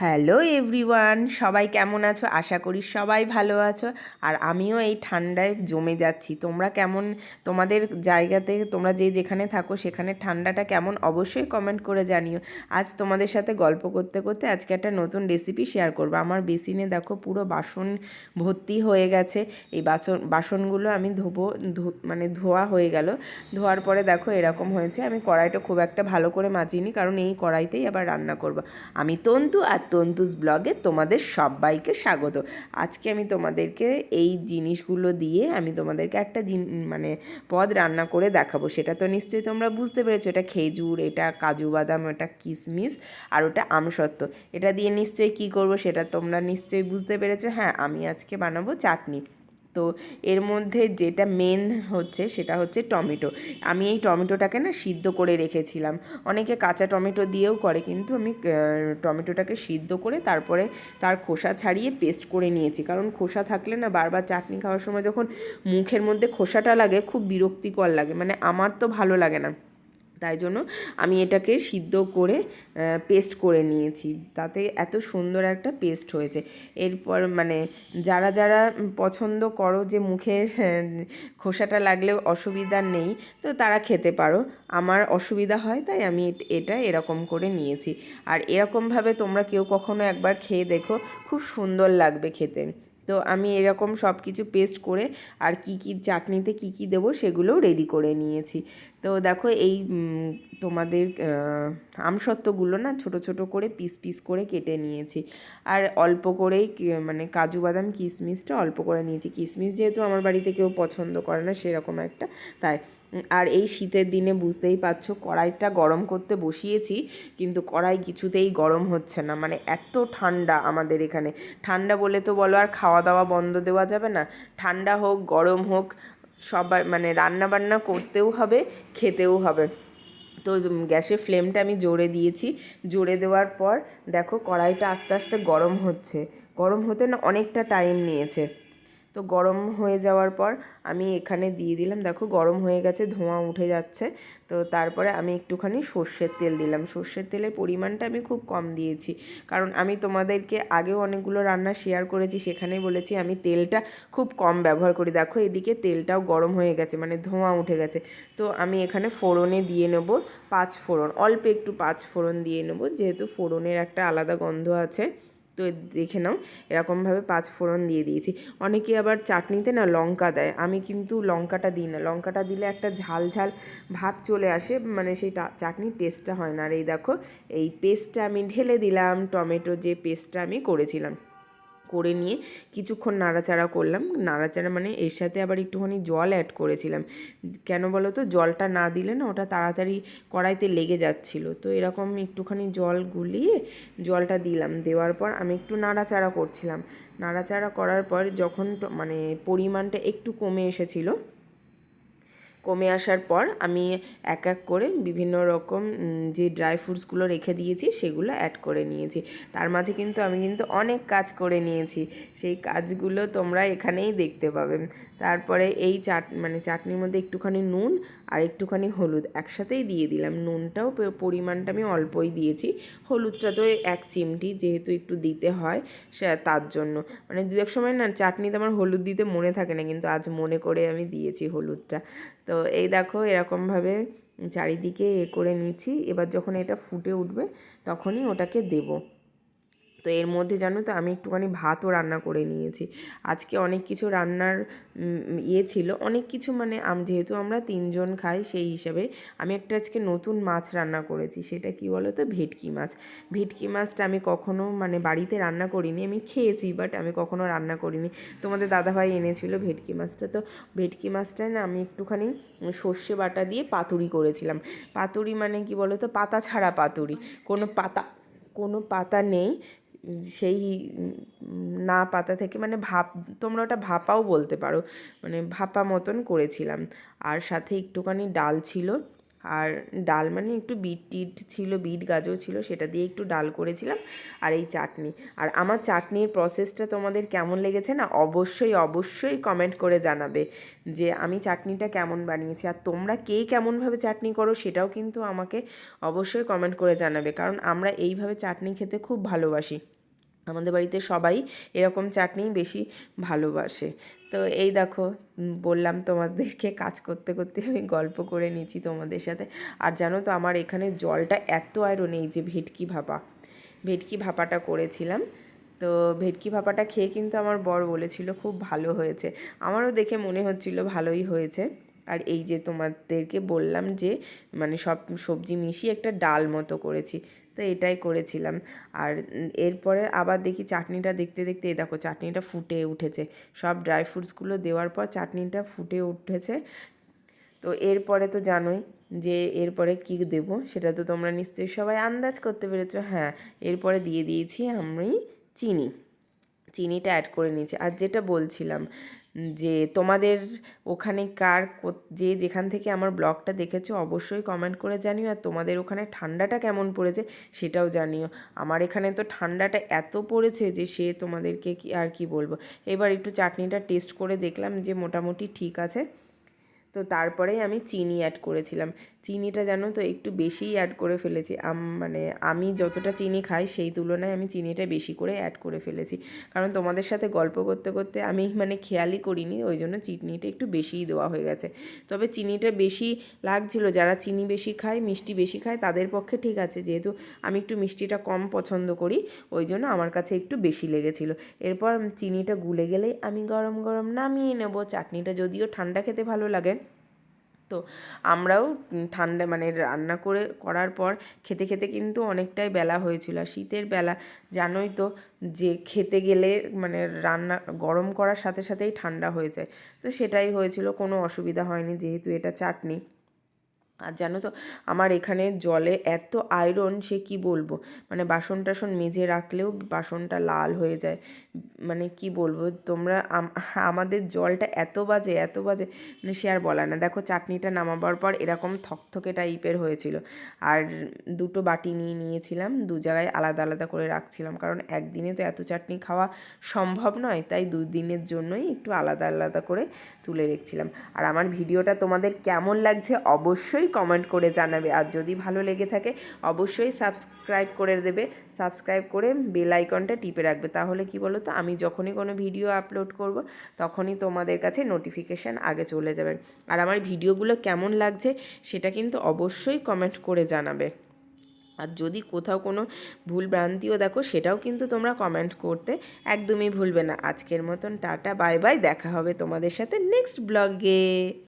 Hello everyone, সবাই কেমন আছো? আশা করি সবাই ভালো আছো। আর আমিও এই ঠান্ডায় জমে যাচ্ছি। তোমরা কেমন, তোমাদের জায়গাতে, তোমরা যে যেখানে থাকো সেখানে ঠান্ডাটা কেমন অবশ্যই কমেন্ট করে জানিও। আজ তোমাদের সাথে গল্প করতে করতে আজকে একটা নতুন রেসিপি শেয়ার করব। আমার বেসিনে দেখো পুরো বাসন ভর্তি হয়ে গেছে। এই বাসন, বাসনগুলো আমি ধোবো মানে ধোয়া হয়ে গেল। ধোয়ার পরে দেখো এরকম হয়েছে। আমি কড়াইটা খুব একটা ভালো করে মাজিনি কারণ এই কড়াইতেই আবার রান্না করব। আমি তন্তু আর তন্তুস ব্লগে তোমাদের সবাইকে স্বাগত। আজকে আমি তোমাদেরকে এই জিনিসগুলো দিয়ে আমি তোমাদেরকে একটা দিন মানে পদ রান্না করে দেখাবো। সেটা তো নিশ্চয়ই তোমরা বুঝতে পেরেছ। এটা খেজুর, এটা কাজু বাদাম, এটা কিশমিশ আর ওটা আমসত্ত্ব। এটা দিয়ে নিশ্চয়ই কি করব সেটা তোমরা নিশ্চয়ই বুঝতে পেরেছ। হ্যাঁ আমি আজকে বানাবো চাটনি। তো এর মধ্যে যেটা মেন হচ্ছে সেটা হচ্ছে টমেটো। আমি এই টমেটোটাকে না সিদ্ধ করে রেখেছিলাম। অনেকে কাঁচা টমেটো দিয়েও করে, কিন্তু আমি টমেটোটাকে সিদ্ধ করে তারপরে তার খোসা ছাড়িয়ে পেস্ট করে নিয়েছি। কারণ খোসা থাকলে না বারবার চাটনি খাওয়ার সময় যখন মুখের মধ্যে খোসাটা লাগে, খুব বিরক্তিকর লাগে। মানে আমার তো ভালো লাগে না। তাই জন্য আমি এটাকে সিদ্ধ করে পেস্ট করে নিয়েছি। তাতে এত সুন্দর একটা পেস্ট হয়েছে। এরপর মানে যারা যারা পছন্দ করো যে মুখে খোসাটা লাগলেও অসুবিধা নেই, তো তারা খেতে পারো। আমার অসুবিধা হয়, তাই আমি এটা এরকম করে নিয়েছি। আর এরকমভাবে তোমরা কেউ কখনো একবার খেয়ে দেখো, খুব সুন্দর লাগবে খেতে। তো আমি এরকম সব কিছু পেস্ট করে আর কি কি চাটনিতে কি কি দেবো সেগুলোও রেডি করে নিয়েছি। তো দেখো এই তোমাদের আমসত্ত্বগুলো না ছোট ছোট করে পিস পিস করে কেটে নিয়েছি। আর অল্প করেই মানে কাজু বাদাম কিশমিশটা অল্প করে নিয়েছি। কিশমিশ যেহেতু আমার বাড়িতে কেউ পছন্দ করে না, সেরকম একটা, তাই আর এই শীতের দিনে বুঝতেই পারছ কড়াইটা গরম করতে বসিয়েছি, কিন্তু কড়াই কিছুতেই গরম হচ্ছে না। মানে এত ঠান্ডা আমাদের এখানে। ঠান্ডা বলে তো বলো আর খাওয়া দাওয়া বন্ধ দেওয়া যাবে না। ঠান্ডা হোক, গরম হোক সবাই মানে রান্না বান্না করতেও হবে, খেতেও হবে। তো গ্যাসে ফ্লেমটা আমি জোরে দিয়েছি। জোরে দেওয়ার পর দেখো কড়াইটা আস্তে আস্তে গরম হচ্ছে। গরম হতে না অনেকটা টাইম নিয়েছে। তো গরম হয়ে যাওয়ার পর আমি এখানে দিয়ে দিলাম। দেখো গরম হয়ে গেছে, ধোঁয়া উঠে যাচ্ছে। তো তারপরে আমি একটুখানি সর্ষের তেল দিলাম। সর্ষের তেলের পরিমাণটা আমি খুব কম দিয়েছি। কারণ আমি তোমাদেরকে আগেও অনেকগুলো রান্না শেয়ার করেছি সেখানে বলেছি আমি তেলটা খুব কম ব্যবহার করি। দেখো এদিকে তেলটাও গরম হয়ে গেছে মানে ধোঁয়া উঠে গেছে। তো আমি এখানে ফোড়নে দিয়ে নেব পাঁচ ফোড়ন। অল্প একটু পাঁচ ফোড়ন দিয়ে নেব, যেহেতু ফোড়নের একটা আলাদা গন্ধ আছে। তো দেখে নাও, এরকমভাবে পাঁচ ফোড়ন দিয়ে দিয়েছি। অনেকে আবার চাটনিতে না লঙ্কা দেয়। আমি কিন্তু লঙ্কাটা দিই না। লঙ্কাটা দিলে একটা ঝাল ঝাল ভাব চলে আসে মানে সেই চাটনির টেস্টটা হয় না। আর এই দেখো, এই পেস্টটা আমি ঢেলে দিলাম, টমেটো যে পেস্টটা আমি করেছিলাম। করে নিয়ে কিছুক্ষণ নাড়াচাড়া করলাম। নাড়াচাড়া মানে এর সাথে আবার একটুখানি জল অ্যাড করেছিলাম। কেন বলো তো? জলটা না দিলে না ওটা তাড়াতাড়ি কড়াইতে লেগে যাচ্ছিল। তো এরকম একটুখানি জল গুলিয়ে জলটা দিলাম। দেওয়ার পর আমি একটু নাড়াচাড়া করছিলাম। নাড়াচাড়া করার পর যখন মানে পরিমাণটা একটু কমে এসেছিল কমে আসার পর আমি এক এক করে বিভিন্ন রকম যে ড্রাই ফ্রুটসগুলো রেখে দিয়েছি সেগুলো অ্যাড করে নিয়েছি। তার মাঝে কিন্তু আমি কিন্তু অনেক কাজ করে নিয়েছি। সেই কাজগুলো তোমরা এখানেই দেখতে পাবে। তারপরে এই চাট মানে চাটনির মধ্যে একটুখানি নুন আর একটুখানি হলুদ একসাথেই দিয়ে দিলাম। নুনটাও পরিমাণটা আমি অল্পই দিয়েছি। হলুদটা তো এক চিমটি যেহেতু একটু দিতে হয় সে, তার জন্য। মানে দু এক সময় না, চাটনিতে আমার হলুদ দিতে মনে থাকে না, কিন্তু আজ মনে করে আমি দিয়েছি হলুদটা। তো এই দেখো এরকমভাবে চারিদিকে এ করে নিচ্ছি। এবার যখন এটা ফুটে উঠবে, তখনই ওটাকে দেবো। তো এর মধ্যে জানো তো আমি একটুখানি ভাতও রান্না করে নিয়েছি। আজকে অনেক কিছু রান্নার ইয়ে ছিল। অনেক কিছু মানে যেহেতু আমরা তিনজন খাই সেই হিসাবে আমি একটা আজকে নতুন মাছ রান্না করেছি। সেটা কি বলো তো ভেটকি মাছ। ভেটকি মাছটা আমি কখনো মানে বাড়িতে রান্না করিনি। আমি খেয়েছি বাট আমি কখনো রান্না করিনি। তোমাদের দাদাভাই এনেছিল ভেটকি মাছটা। তো ভেটকি মাছটায় না আমি একটুখানি সর্ষে বাটা দিয়ে পাতুরি করেছিলাম। পাতুরি মানে কি বলো তো পাতা ছাড়া পাতুরি। কোনো পাতা কোনো পাতা নেই। সেই না পাতা থেকে মানে ভাপ, তোমরা ওটা ভাপাও বলতে পারো। মানে ভাপা মতন করেছিলাম। আর সাথে একটুখানি ডাল ছিল। আর ডাল মানে একটু বিট টিট ছিল, বিট গাজর ছিল, সেটা দিয়ে একটু ডাল করেছিলাম আর এই চাটনি। আর আমার চাটনির প্রসেসটা তোমাদের কেমন লেগেছে না, অবশ্যই অবশ্যই কমেন্ট করে জানাবে যে আমি চাটনিটা কেমন বানিয়েছি। আর তোমরা কে কেমনভাবে চাটনি করো সেটাও কিন্তু আমাকে অবশ্যই কমেন্ট করে জানাবে, কারণ আমরা এইভাবে চাটনি খেতে খুব ভালোবাসি। আমাদের বাড়িতে সবাই এরকম চাটনি বেশি ভালোবাসে। তো এই দেখো বললাম তোমাদেরকে কাজ করতে করতে আমি গল্প করে নিয়েছি তোমাদের সাথে। আর জানো তো আমার এখানে জলটা এত আয়রন এই যে ভেটকি ভাপা। ভেটকি ভাপাটা করেছিলাম। তো ভেটকি ভাপাটা খেয়ে কিন্তু আমার বর বলেছিল খুব ভালো হয়েছে। আমারও দেখে মনে হচ্ছিল ভালোই হয়েছে। আর এই যে তোমাদেরকে বললাম যে মানে সব সবজি মিশিয়ে একটা ডাল মতো করেছি। তো এটাই করেছিলাম। আর এরপরে আবার দেখি চাটনিটা দেখতে দেখতে, এই দেখো চাটনিটা ফুটে উঠেছে। সব ড্রাই ফ্রুটসগুলো দেওয়ার পর চাটনিটা ফুটে উঠেছে। তো এরপরে তো জানোই যে এরপরে কি দেব, সেটা তো তোমরা নিশ্চয়ই সবাই আন্দাজ করতে পেরেছ। হ্যাঁ এরপরে দিয়ে দিয়েছি আমি চিনি। চিনিটা অ্যাড করে নিয়েছি। আর যেটা বলছিলাম যে তোমাদের ওখানে কার যে যেখান থেকে আমার ব্লগটা দেখেছ অবশ্যই কমেন্ট করে জানিও আর তোমাদের ওখানে ঠান্ডাটা কেমন পড়েছে সেটাও জানিও। আমার এখানে তো ঠান্ডাটা এত পড়েছে যে সে তোমাদেরকে কি আর কি বলব। এবার একটু চাটনিটা টেস্ট করে দেখলাম যে মোটামুটি ঠিক আছে। তো তারপরেই আমি চিনি অ্যাড করেছিলাম। চিনিটা জানো তো একটু বেশিই অ্যাড করে ফেলেছি। মানে আমি যতটা চিনি খাই সেই তুলনায় আমি চিনিটা বেশি করে অ্যাড করে ফেলেছি। কারণ তোমাদের সাথে গল্প করতে করতে আমি মানে খেয়ালই করিনি, ওই জন্য চিনিটা একটু বেশিই দেওয়া হয়ে গেছে। তবে চিনিটা বেশি লাগছিল, যারা চিনি বেশি খায়, মিষ্টি বেশি খায়, তাদের পক্ষে ঠিক আছে। যেহেতু আমি একটু মিষ্টিটা কম পছন্দ করি, ওই জন্য আমার কাছে একটু বেশি লেগেছিল। এরপর চিনিটা গুলে গেলেই আমি গরম গরম নামিয়ে নেব। চাটনিটা যদিও ঠান্ডা খেতে ভালো লাগে তো আমরাও ঠান্ডা মানে রান্না করে করার পর খেতে খেতে কিন্তু অনেকটাই বেলা হয়েছিল। আর শীতের বেলা জানোই তো যে খেতে গেলে মানে রান্না গরম করার সাথে সাথেই ঠান্ডা হয়ে যায়। তো সেটাই হয়েছিল, কোনো অসুবিধা হয়নি যেহেতু এটা চাটনি। আর জানো তো, আমার এখানে জলে এত আয়রন সে কি বলব? মানে বাসন টাসন মেজে রাখলেও বাসনটা লাল হয়ে যায়। মানে কি বলব, তোমরা আমাদের জলটা এত বাজে এত বাজে মানে সে আর বলার না। দেখো চাটনিটা নামাবার পর এরকম থকথকে টাইপের হয়েছিল। আর দুটো বাটি নিয়ে নিয়েছিলাম, দু জায়গায় আলাদা আলাদা করে রাখছিলাম। কারণ একদিনে তো এত চাটনি খাওয়া সম্ভব নয়, তাই দুদিনের জন্যই একটু আলাদা আলাদা করে তুলে রেখেছিলাম। আর আমার ভিডিওটা তোমাদের কেমন লাগছে অবশ্যই কমেন্ট করে জানাবে। আর যদি ভালো লেগে থাকে, অবশ্যই সাবস্ক্রাইব করে দেবে। সাবস্ক্রাইব করে বেল আইকনটা টিপে রাখবে। তাহলে কি বলো তো আমি যখনই কোনো ভিডিও আপলোড করব, তখনই তোমাদের কাছে নোটিফিকেশান আগে চলে যাবে। আর আমার ভিডিওগুলো কেমন লাগছে, সেটা কিন্তু অবশ্যই কমেন্ট করে জানাবে। আর যদি কোথাও কোনো ভুল ভ্রান্তিও দেখো, সেটাও কিন্তু তোমরা কমেন্ট করতে একদমই ভুলবে না। আজকের মতন টাটা বাই বাই দেখা হবে তোমাদের সাথে নেক্সট ব্লগে